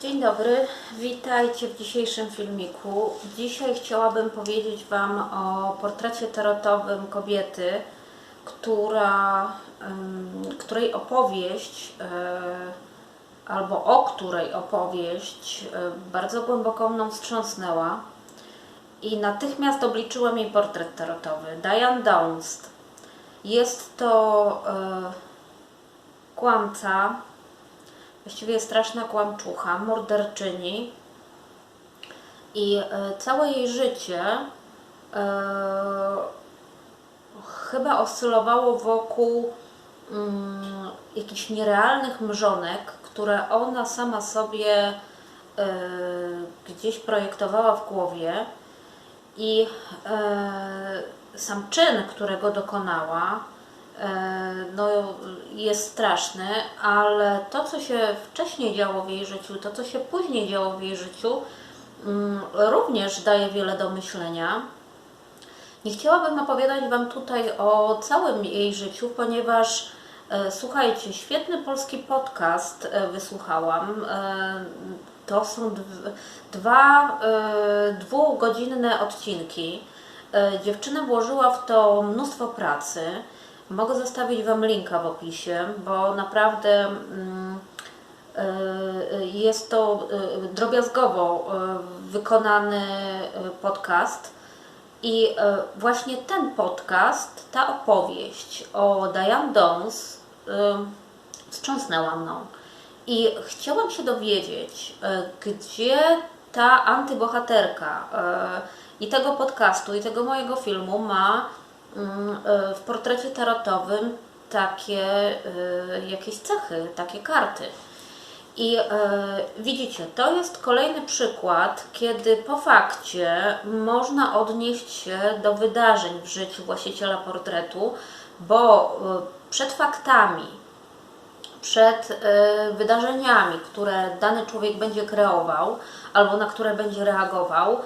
Dzień dobry, witajcie w dzisiejszym filmiku. Dzisiaj chciałabym powiedzieć Wam o portrecie tarotowym kobiety, która, której opowieść, yy, albo o której opowieść yy, bardzo głęboko mną wstrząsnęła i natychmiast obliczyłem jej portret tarotowy. Diane Downst. Jest to yy, kłamca, właściwie straszna kłamczucha, morderczyni i e, całe jej życie e, chyba oscylowało wokół mm, jakichś nierealnych mrzonek, które ona sama sobie e, gdzieś projektowała w głowie i sam czyn, którego dokonała, no, jest straszny, ale to, co się wcześniej działo w jej życiu, to, co się później działo w jej życiu, mm, również daje wiele do myślenia. Nie chciałabym opowiadać Wam tutaj o całym jej życiu, ponieważ e, słuchajcie, świetny polski podcast e, wysłuchałam. E, to są dw- dwa e, dwugodzinne odcinki. E, Dziewczyna włożyła w to mnóstwo pracy. Mogę zostawić Wam linka w opisie, bo naprawdę mm, e, jest to e, drobiazgowo wykonany podcast. I właśnie ten podcast, ta opowieść o Diane Downs e, wstrząsnęła mną. I chciałam się dowiedzieć, gdzie ta antybohaterka i tego podcastu, i tego mojego filmu ma w portrecie tarotowym takie e, jakieś cechy, takie karty. I e, widzicie, to jest kolejny przykład, kiedy po fakcie można odnieść się do wydarzeń w życiu właściciela portretu, bo przed faktami, przed wydarzeniami, które dany człowiek będzie kreował albo na które będzie reagował,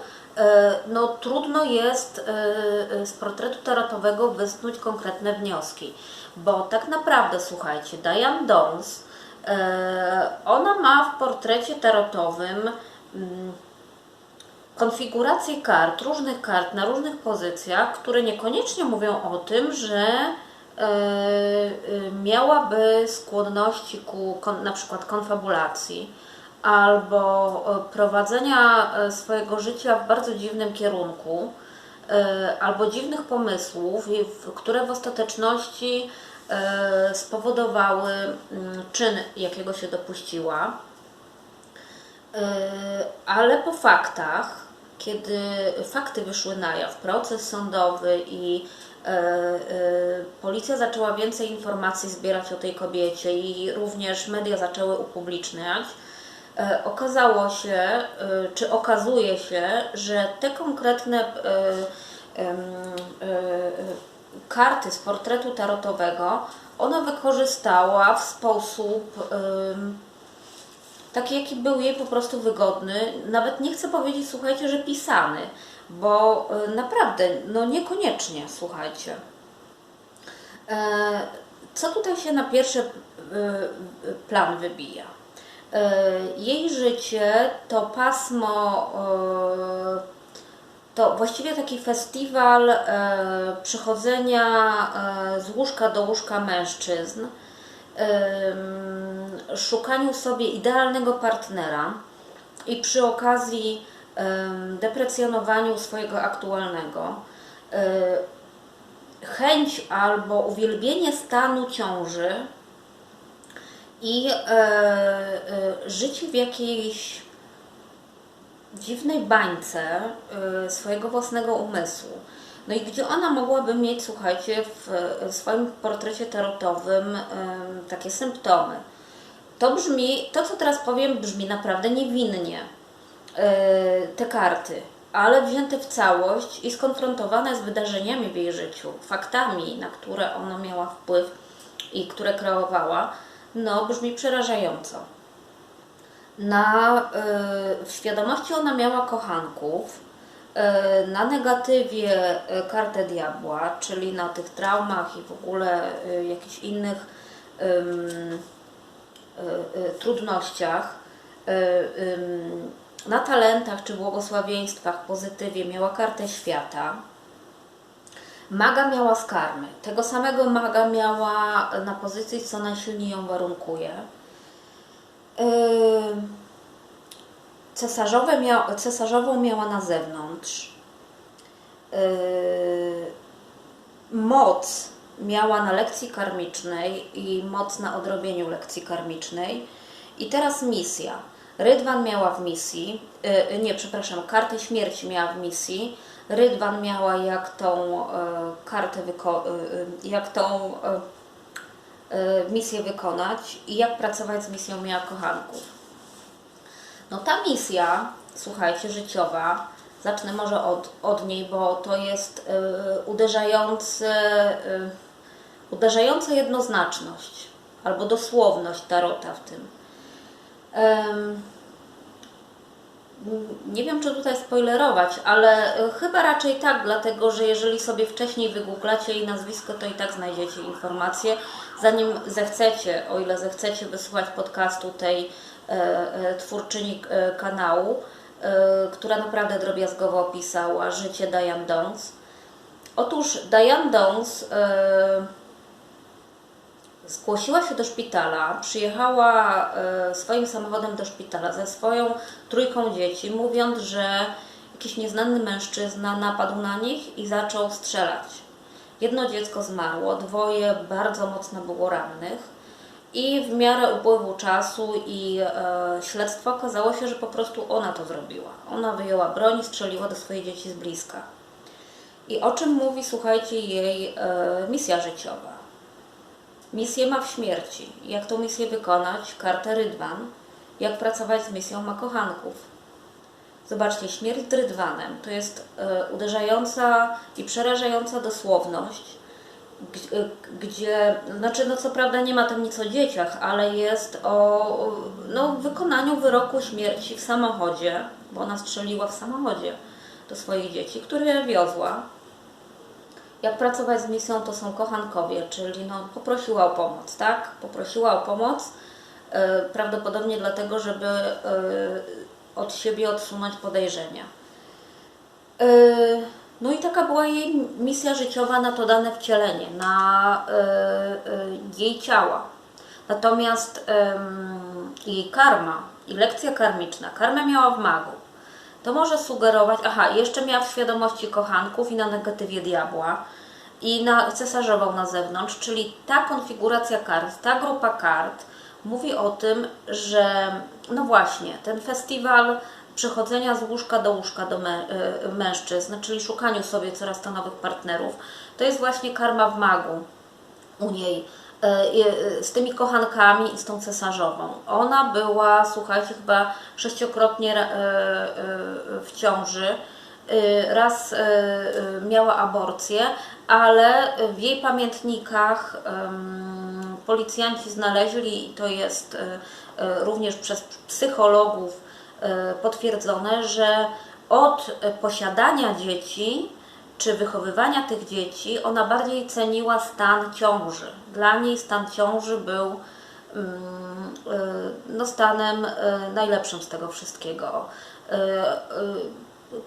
no trudno jest e, z portretu tarotowego wysnuć konkretne wnioski. Bo tak naprawdę, słuchajcie, Diane Downs, e, ona ma w portrecie tarotowym mm, konfigurację kart, różnych kart na różnych pozycjach, które niekoniecznie mówią o tym, że e, e, miałaby skłonności ku na przykład konfabulacji albo e, prowadzenia e, swojego życia w bardzo dziwnym kierunku, e, albo dziwnych pomysłów, które w ostateczności spowodowały mm, czyn, jakiego się dopuściła. Ale po faktach, kiedy fakty wyszły na jaw, proces sądowy i policja zaczęła więcej informacji zbierać o tej kobiecie i również media zaczęły upubliczniać, okazało się, yy, czy okazuje się, że te konkretne yy, karty z portretu tarotowego ona wykorzystała w sposób taki, jaki był jej po prostu wygodny. Nawet nie chcę powiedzieć, słuchajcie, że pisany, bo naprawdę, no niekoniecznie, słuchajcie. E, Co tutaj się na pierwszy plan wybija? E, Jej życie to pasmo, e, to właściwie taki festiwal e, przechodzenia e, z łóżka do łóżka mężczyzn, szukaniu sobie idealnego partnera i przy okazji deprecjonowaniu swojego aktualnego. Chęć albo uwielbienie stanu ciąży i e, e, życie w jakiejś dziwnej bańce y, swojego własnego umysłu. No i gdzie ona mogłaby mieć, słuchajcie, w, swoim portrecie tarotowym ym, takie symptomy. To brzmi, to co teraz powiem, brzmi naprawdę niewinnie. y, te karty, ale wzięte w całość i skonfrontowane z wydarzeniami w jej życiu, faktami, na które ona miała wpływ i które kreowała, no brzmi przerażająco. Na, y, w świadomości ona miała kochanków, y, na negatywie y, kartę diabła, czyli na tych traumach i w ogóle jakichś innych trudnościach na talentach czy błogosławieństwach, pozytywie miała kartę świata. Maga miała z karmy. Tego samego maga miała na pozycji, co najsilniej ją warunkuje. Cesarzowe mia, cesarzową miała na zewnątrz. Moc miała na lekcji karmicznej i moc na odrobieniu lekcji karmicznej. I teraz misja. Rydwan miała w misji, yy, nie, przepraszam, kartę śmierci miała w misji. Rydwan miała jak tą e, kartę, wyko- e, jak tą e, e, misję wykonać i jak pracować z misją miała kochanków. No ta misja, słuchajcie, życiowa, zacznę może od, od niej, bo to jest y, uderzające, y, uderzająca jednoznaczność albo dosłowność Tarota w tym. Nie wiem, czy tutaj spoilerować, ale y, chyba raczej tak, dlatego że jeżeli sobie wcześniej wygooglacie jej nazwisko, to i tak znajdziecie informacje. Zanim zechcecie, o ile zechcecie wysłuchać podcastu tej e, e, twórczyni e, kanału, e, która naprawdę drobiazgowo opisała życie Diane Downs. Otóż Diane Downs e, zgłosiła się do szpitala, przyjechała e, swoim samochodem do szpitala ze swoją trójką dzieci, mówiąc, że jakiś nieznany mężczyzna napadł na nich i zaczął strzelać. Jedno dziecko zmarło, dwoje bardzo mocno było rannych. I w miarę upływu czasu i e, śledztwa okazało się, że po prostu ona to zrobiła. Ona wyjęła broń i strzeliła do swojej dzieci z bliska. I o czym mówi, słuchajcie, jej e, misja życiowa? Misję ma w śmierci. Jak tą misję wykonać? Kartę Rydwan. Jak pracować z misją ma kochanków. Zobaczcie, śmierć Rydwanem to jest e, uderzająca i przerażająca dosłowność, e, gdzie, znaczy no co prawda nie ma tam nic o dzieciach, ale jest o no, wykonaniu wyroku śmierci w samochodzie, bo ona strzeliła w samochodzie do swoich dzieci, które wiozła. Jak pracować z misją, to są kochankowie, czyli no, poprosiła o pomoc, tak? Poprosiła o pomoc, e, prawdopodobnie dlatego, żeby e, od siebie odsunąć podejrzenia. E, no i taka była jej misja życiowa na to dane wcielenie, na jej ciała. Natomiast jej karma i lekcja karmiczna, karmę miała w magu. To może sugerować, aha, jeszcze miała w świadomości kochanków i na negatywie diabła i na cesarzową na zewnątrz, czyli ta konfiguracja kart, ta grupa kart mówi o tym, że no właśnie, ten festiwal przechodzenia z łóżka do łóżka do y, mężczyzn, czyli szukaniu sobie coraz to nowych partnerów, to jest właśnie karma w magu u niej z tymi kochankami i z tą cesarzową. Ona była, słuchajcie, chyba sześciokrotnie e, e, w ciąży. E, Raz e, e, miała aborcję, ale w jej pamiętnikach policjanci znaleźli, i to jest e, e, również przez psychologów e, potwierdzone, że od e, posiadania dzieci czy wychowywania tych dzieci, ona bardziej ceniła stan ciąży. Dla niej stan ciąży był mm, y, no, stanem y, najlepszym z tego wszystkiego. Y,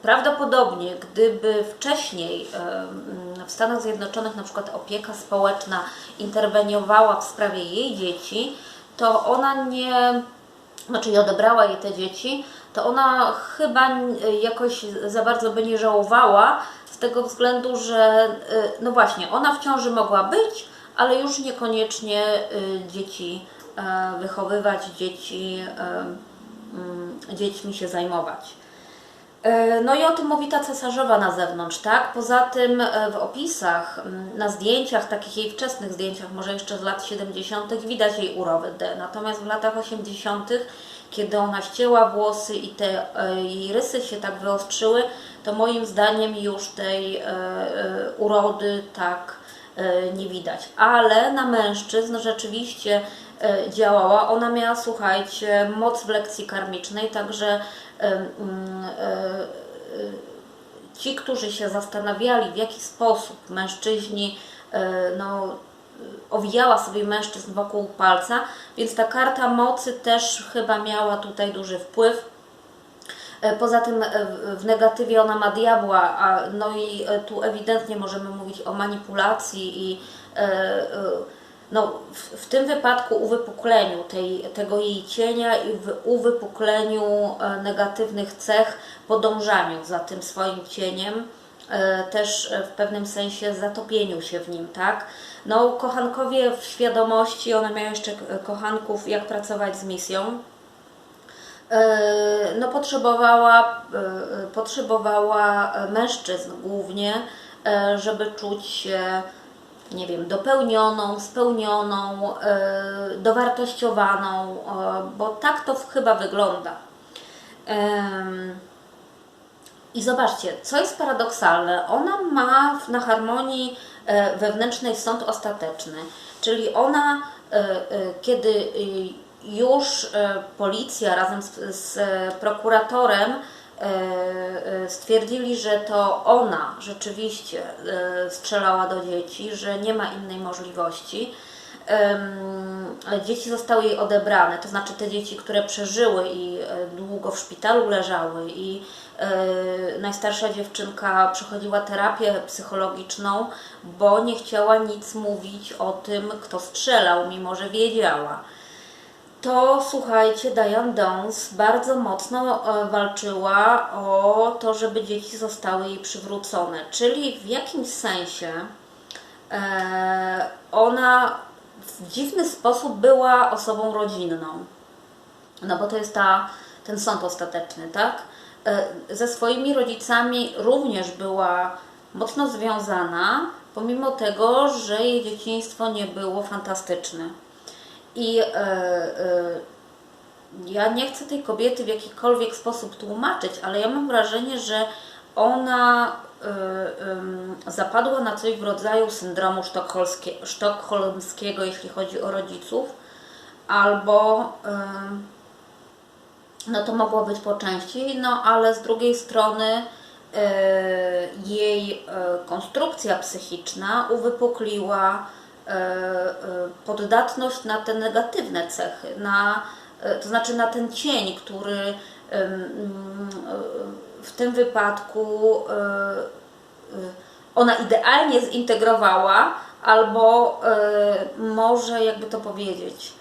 Prawdopodobnie, gdyby wcześniej mm, w Stanach Zjednoczonych na przykład opieka społeczna interweniowała w sprawie jej dzieci, to ona nie, znaczy i odebrała jej te dzieci, to ona chyba jakoś za bardzo by nie żałowała tego względu, że y, no właśnie, ona w ciąży mogła być, ale już niekoniecznie y, dzieci e, wychowywać, dzieci, e, mm, dziećmi się zajmować. E, No i o tym mówi ta cesarzowa na zewnątrz, tak? Poza tym w opisach, m, na zdjęciach, takich jej wczesnych zdjęciach, może jeszcze z lat 70., widać jej urowy D. Natomiast w latach 80., kiedy ona ścięła włosy i te jej rysy się tak wyostrzyły, to moim zdaniem już tej e, e, urody tak e, nie widać. Ale na mężczyzn rzeczywiście działała. Ona miała, słuchajcie, moc w lekcji karmicznej, także ci, którzy się zastanawiali, w jaki sposób mężczyźni no, owijała sobie mężczyzn wokół palca, więc ta karta mocy też chyba miała tutaj duży wpływ. E, Poza tym e, w- negatywie ona ma diabła, a no i e, tu ewidentnie możemy mówić o manipulacji i no, w, w tym wypadku uwypukleniu tej, tego jej cienia i w uwypukleniu negatywnych cech, podążaniu za tym swoim cieniem, też w pewnym sensie zatopieniu się w nim, tak? No, kochankowie w świadomości, one miały jeszcze kochanków, jak pracować z misją, no, potrzebowała, e, e, potrzebowała e, mężczyzn głównie, e, żeby czuć się, nie wiem, dopełnioną, spełnioną, e, dowartościowaną, e, bo tak to chyba wygląda. I zobaczcie, co jest paradoksalne, ona ma na harmonii e, wewnętrznej sąd ostateczny, czyli ona, e, e, kiedy e, już e, policja razem z, z e, prokuratorem e, stwierdzili, że to ona rzeczywiście strzelała do dzieci, że nie ma innej możliwości. Dzieci zostały jej odebrane, to znaczy te dzieci, które przeżyły i długo w szpitalu leżały i najstarsza dziewczynka przechodziła terapię psychologiczną, bo nie chciała nic mówić o tym, kto strzelał, mimo że wiedziała to słuchajcie, Diane Downs bardzo mocno e, walczyła o to, żeby dzieci zostały jej przywrócone. Czyli w jakimś sensie e, ona w dziwny sposób była osobą rodzinną. No bo to jest ta, ten sąd ostateczny, tak? E, Ze swoimi rodzicami również była mocno związana, pomimo tego, że jej dzieciństwo nie było fantastyczne. I e, e, ja nie chcę tej kobiety w jakikolwiek sposób tłumaczyć, ale ja mam wrażenie, że ona e, zapadła na coś w rodzaju syndromu sztokholmskiego, jeśli chodzi o rodziców, albo no to mogło być po części, no ale z drugiej strony jej konstrukcja psychiczna uwypukliła poddatność na te negatywne cechy, na, e, to znaczy na ten cień, który e, w tym wypadku e, e, ona idealnie zintegrowała, albo e, może jakby to powiedzieć,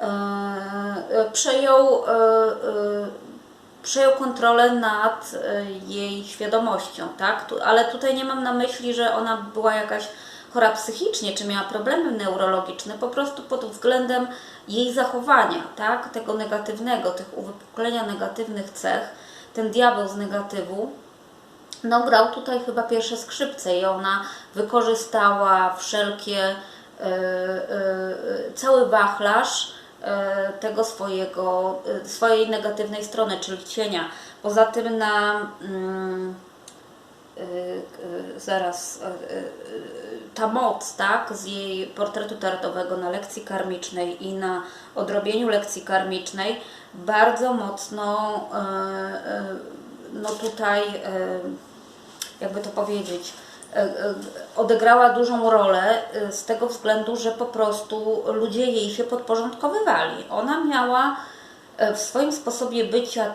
e, e, przejął, e, e, przejął kontrolę nad e, jej świadomością, tak? Ale tutaj nie mam na myśli, że ona była jakaś chora psychicznie, czy miała problemy neurologiczne, po prostu pod względem jej zachowania, tak? Tego negatywnego, tych uwypuklenia negatywnych cech, ten diabeł z negatywu, no grał tutaj chyba pierwsze skrzypce i ona wykorzystała wszelkie, e, e, cały wachlarz tego swojego, swojej negatywnej strony, czyli cienia. Poza tym na mm, zaraz e, e, ta moc, tak, z jej portretu tarotowego na lekcji karmicznej i na odrobieniu lekcji karmicznej bardzo mocno no tutaj jakby to powiedzieć, odegrała dużą rolę z tego względu, że po prostu ludzie jej się podporządkowywali. Ona miała w swoim sposobie bycia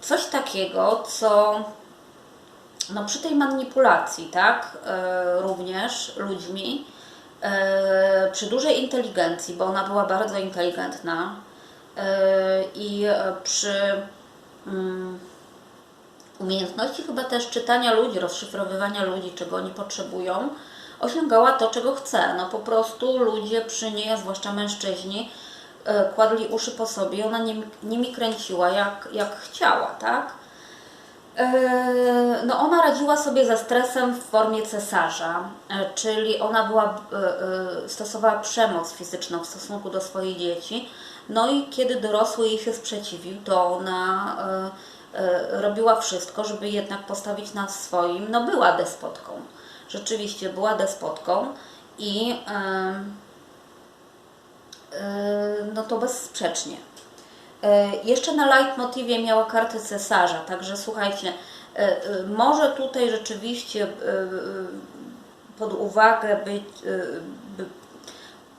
coś takiego, co no przy tej manipulacji, tak, e, również ludźmi, e, przy dużej inteligencji, bo ona była bardzo inteligentna e, i przy mm, umiejętności chyba też czytania ludzi, rozszyfrowywania ludzi, czego oni potrzebują, osiągała to, czego chce. No po prostu ludzie przy niej, zwłaszcza mężczyźni, kładli uszy po sobie ona nimi, nimi kręciła jak, jak chciała, tak? E, No ona radziła sobie ze stresem w formie cesarza, e, czyli ona była, e, stosowała przemoc fizyczną w stosunku do swoich dzieci. No i kiedy dorosły jej się sprzeciwił, to ona robiła wszystko, żeby jednak postawić na swoim. No była despotką. Rzeczywiście była despotką i no to bezsprzecznie. E, Jeszcze na leitmotivie miała kartę cesarza, także słuchajcie, e, e, może tutaj rzeczywiście pod uwagę być, by-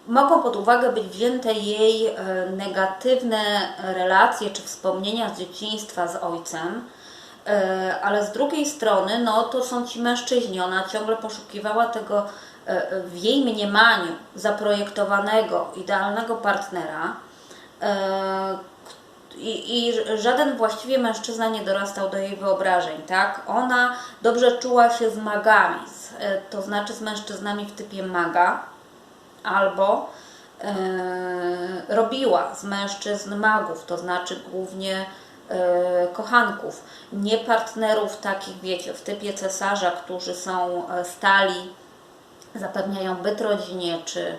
mogą pod uwagę być wzięte jej negatywne relacje czy wspomnienia z dzieciństwa z ojcem, ale z drugiej strony, no to są ci mężczyźni. Ona ciągle poszukiwała tego w jej mniemaniu zaprojektowanego, idealnego partnera. I, I żaden właściwie mężczyzna nie dorastał do jej wyobrażeń, tak? Ona dobrze czuła się z magami, to znaczy z mężczyznami w typie maga, albo e, robiła z mężczyzn magów, to znaczy głównie e, kochanków, nie partnerów takich, wiecie, w typie cesarza, którzy są e, stali, zapewniają byt rodzinie, czy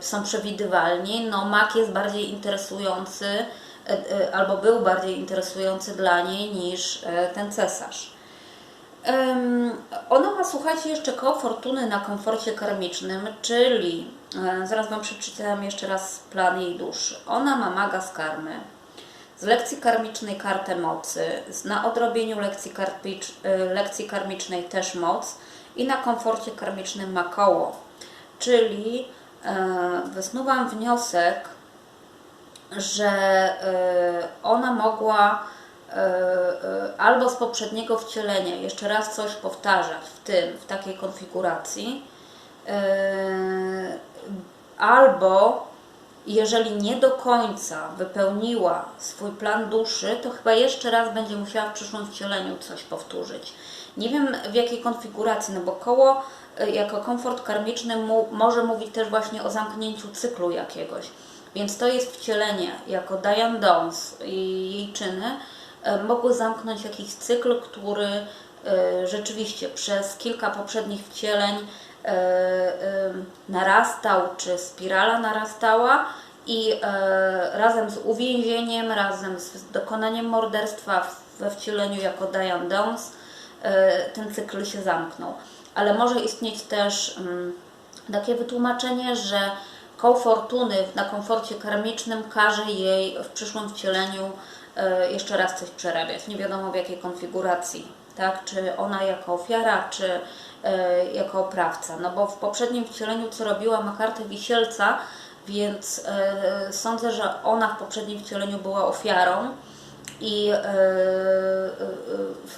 są przewidywalni. No, mag jest bardziej interesujący, albo był bardziej interesujący dla niej niż ten cesarz. Ona ma, słuchajcie, jeszcze koło fortuny na komforcie karmicznym, czyli, e, zaraz Wam przeczytam jeszcze raz plan jej duszy. Ona ma maga z karmy, z lekcji karmicznej kartę mocy, na odrobieniu lekcji, karmicz, e, lekcji karmicznej też moc i na komforcie karmicznym ma koło. Czyli e, wysnuwam wniosek, że ona mogła E, e, albo z poprzedniego wcielenia jeszcze raz coś powtarzać w tym, w takiej konfiguracji, e, albo jeżeli nie do końca wypełniła swój plan duszy, to chyba jeszcze raz będzie musiała w przyszłym wcieleniu coś powtórzyć. Nie wiem w jakiej konfiguracji, no bo koło jako komfort karmiczny mu, może mówić też właśnie o zamknięciu cyklu jakiegoś. Więc to jest wcielenie jako Diane Downs i jej czyny, E, mogły zamknąć jakiś cykl, który e, rzeczywiście przez kilka poprzednich wcieleń e, narastał, czy spirala narastała i razem z uwięzieniem, razem z dokonaniem morderstwa we wcieleniu jako Diane Downs ten cykl się zamknął. Ale może istnieć też mm, takie wytłumaczenie, że fortuny na komforcie karmicznym każe jej w przyszłym wcieleniu E, jeszcze raz coś przerabiać. Nie wiadomo w jakiej konfiguracji, tak? Czy ona jako ofiara, czy e, jako oprawca. No bo w poprzednim wcieleniu, co robiła, ma kartę wisielca, więc e, sądzę, że ona w poprzednim wcieleniu była ofiarą i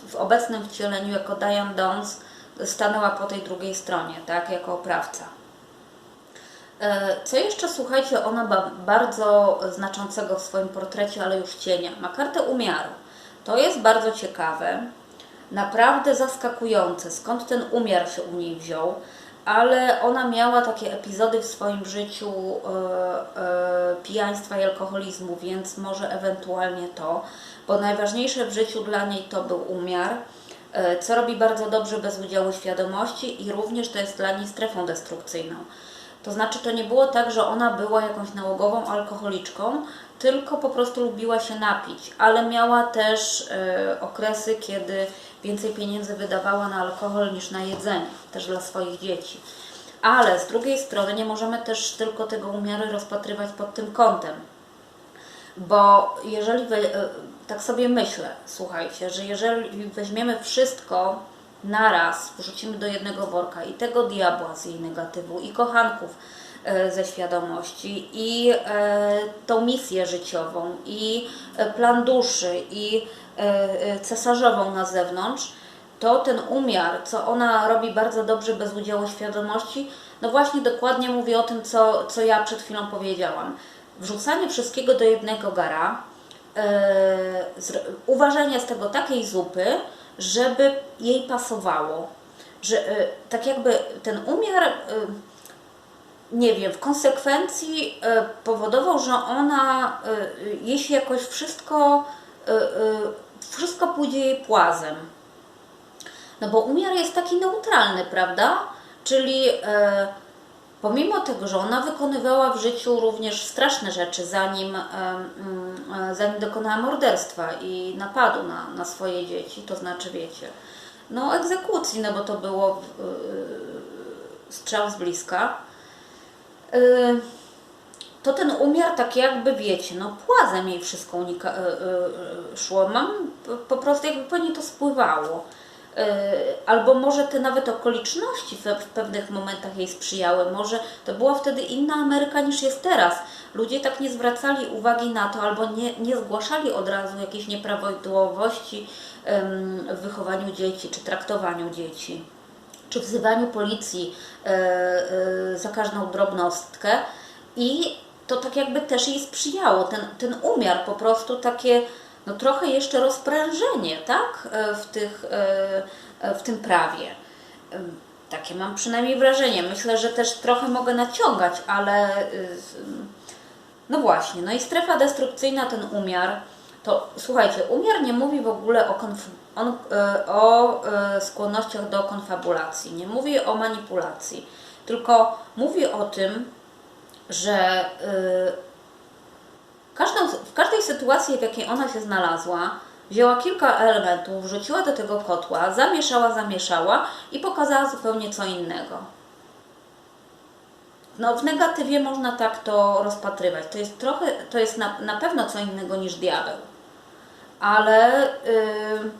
w obecnym wcieleniu jako Diane Downs stanęła po tej drugiej stronie, tak, jako oprawca. E, co jeszcze, słuchajcie, ona ma bardzo znaczącego w swoim portrecie, ale już cienia. Ma kartę umiaru. To jest bardzo ciekawe, naprawdę zaskakujące, skąd ten umiar się u niej wziął, ale ona miała takie epizody w swoim życiu e, e, pijaństwa i alkoholizmu, więc może ewentualnie to, bo najważniejsze w życiu dla niej to był umiar, co robi bardzo dobrze bez udziału świadomości i również to jest dla niej strefą destrukcyjną. To znaczy, to nie było tak, że ona była jakąś nałogową alkoholiczką, tylko po prostu lubiła się napić, ale miała też e, okresy, kiedy więcej pieniędzy wydawała na alkohol niż na jedzenie, też dla swoich dzieci. Ale z drugiej strony nie możemy też tylko tego umiaru rozpatrywać pod tym kątem, bo jeżeli, e, tak sobie myślę, słuchajcie, że jeżeli weźmiemy wszystko, naraz wrzucimy do jednego worka i tego diabła z jej negatywu, i kochanków e, ze świadomości, i e, tą misję życiową, i e, plan duszy, i cesarzową na zewnątrz, to ten umiar, co ona robi bardzo dobrze bez udziału świadomości, no właśnie dokładnie mówi o tym, co, co ja przed chwilą powiedziałam. Wrzucanie wszystkiego do jednego gara, uważanie z tego takiej zupy, żeby jej pasowało. Że e, tak jakby ten umiar, e, nie wiem, w konsekwencji e, powodował, że ona, jeśli jakoś wszystko, wszystko pójdzie jej płazem. No bo umiar jest taki neutralny, prawda? Czyli pomimo tego, że ona wykonywała w życiu również straszne rzeczy, zanim, zanim dokonała morderstwa i napadu na, na swoje dzieci, to znaczy, wiecie, no egzekucji, no bo to było yy, strzał z bliska, yy, to ten umiar tak jakby, wiecie, no płazem jej wszystko unika, yy, szło. Mam po prostu jakby po niej to spływało. Albo może te nawet okoliczności w, pewnych momentach jej sprzyjały. Może to była wtedy inna Ameryka niż jest teraz. Ludzie tak nie zwracali uwagi na to, albo nie, nie zgłaszali od razu jakichś nieprawidłowości w wychowaniu dzieci czy traktowaniu dzieci czy wzywaniu policji e, e, za każdą drobnostkę i to tak jakby też jej sprzyjało, ten, ten umiar, po prostu takie no trochę jeszcze rozprężenie, tak, e, w, tych, e, e, w tym prawie. Takie mam przynajmniej wrażenie. Myślę, że też trochę mogę naciągać, ale no właśnie, no i strefa destrukcyjna, ten umiar, to słuchajcie, umiar nie mówi w ogóle o, konf- on, o skłonnościach do konfabulacji, nie mówi o manipulacji, tylko mówi o tym, że każdą, w każdej sytuacji, w jakiej ona się znalazła, wzięła kilka elementów, wrzuciła do tego kotła, zamieszała, zamieszała i pokazała zupełnie co innego. No, w negatywie można tak to rozpatrywać. To jest trochę, to jest na, na pewno co innego niż diabeł. Ale yy,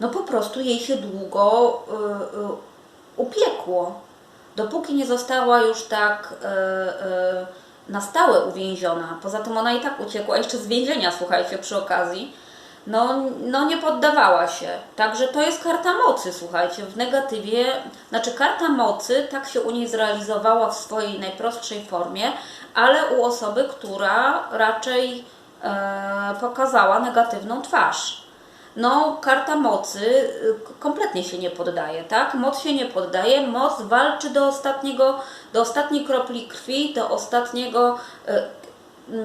no po prostu jej się długo yy, yy, upiekło. Dopóki nie została już tak yy, yy, na stałe uwięziona. Poza tym ona i tak uciekła jeszcze z więzienia, słuchajcie, przy okazji. No, no nie poddawała się. Także to jest karta mocy, słuchajcie. W negatywie, znaczy karta mocy tak się u niej zrealizowała w swojej najprostszej formie, ale u osoby, która raczej e, pokazała negatywną twarz. No, karta mocy y, kompletnie się nie poddaje, tak? Moc się nie poddaje, moc walczy do ostatniego, do ostatniej kropli krwi, do ostatniego, y, y,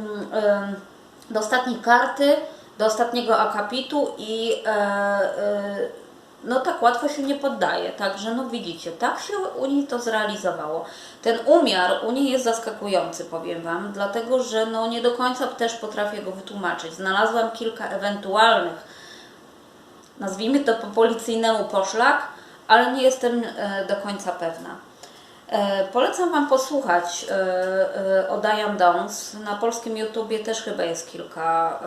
do ostatniej karty, do ostatniego akapitu i e, e, no tak łatwo się nie poddaje. Także no widzicie, tak się u niej to zrealizowało. Ten umiar u niej jest zaskakujący, powiem Wam, dlatego że no nie do końca też potrafię go wytłumaczyć. Znalazłam kilka ewentualnych nazwijmy to po policyjnemu poszlak, ale nie jestem e, do końca pewna. E, Polecam Wam posłuchać e, o Diane Downs. Na polskim YouTubie też chyba jest kilka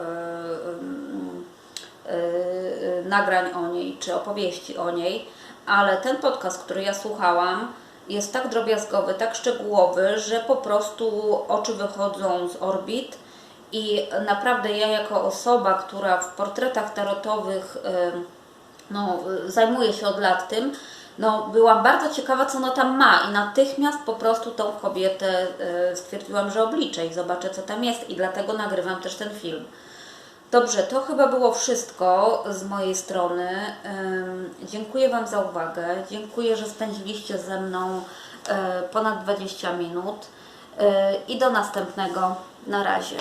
nagrań o niej, czy opowieści o niej, ale ten podcast, który ja słuchałam, jest tak drobiazgowy, tak szczegółowy, że po prostu oczy wychodzą z orbit i naprawdę ja jako osoba, która w portretach tarotowych no, zajmuję się od lat tym, no, byłam bardzo ciekawa, co ona tam ma i natychmiast po prostu tą kobietę y, stwierdziłam, że obliczę i zobaczę, co tam jest i dlatego nagrywam też ten film. Dobrze, to chyba było wszystko z mojej strony. Dziękuję Wam za uwagę. Dziękuję, że spędziliście ze mną e, ponad 20 minut. Y, I do następnego. Na razie.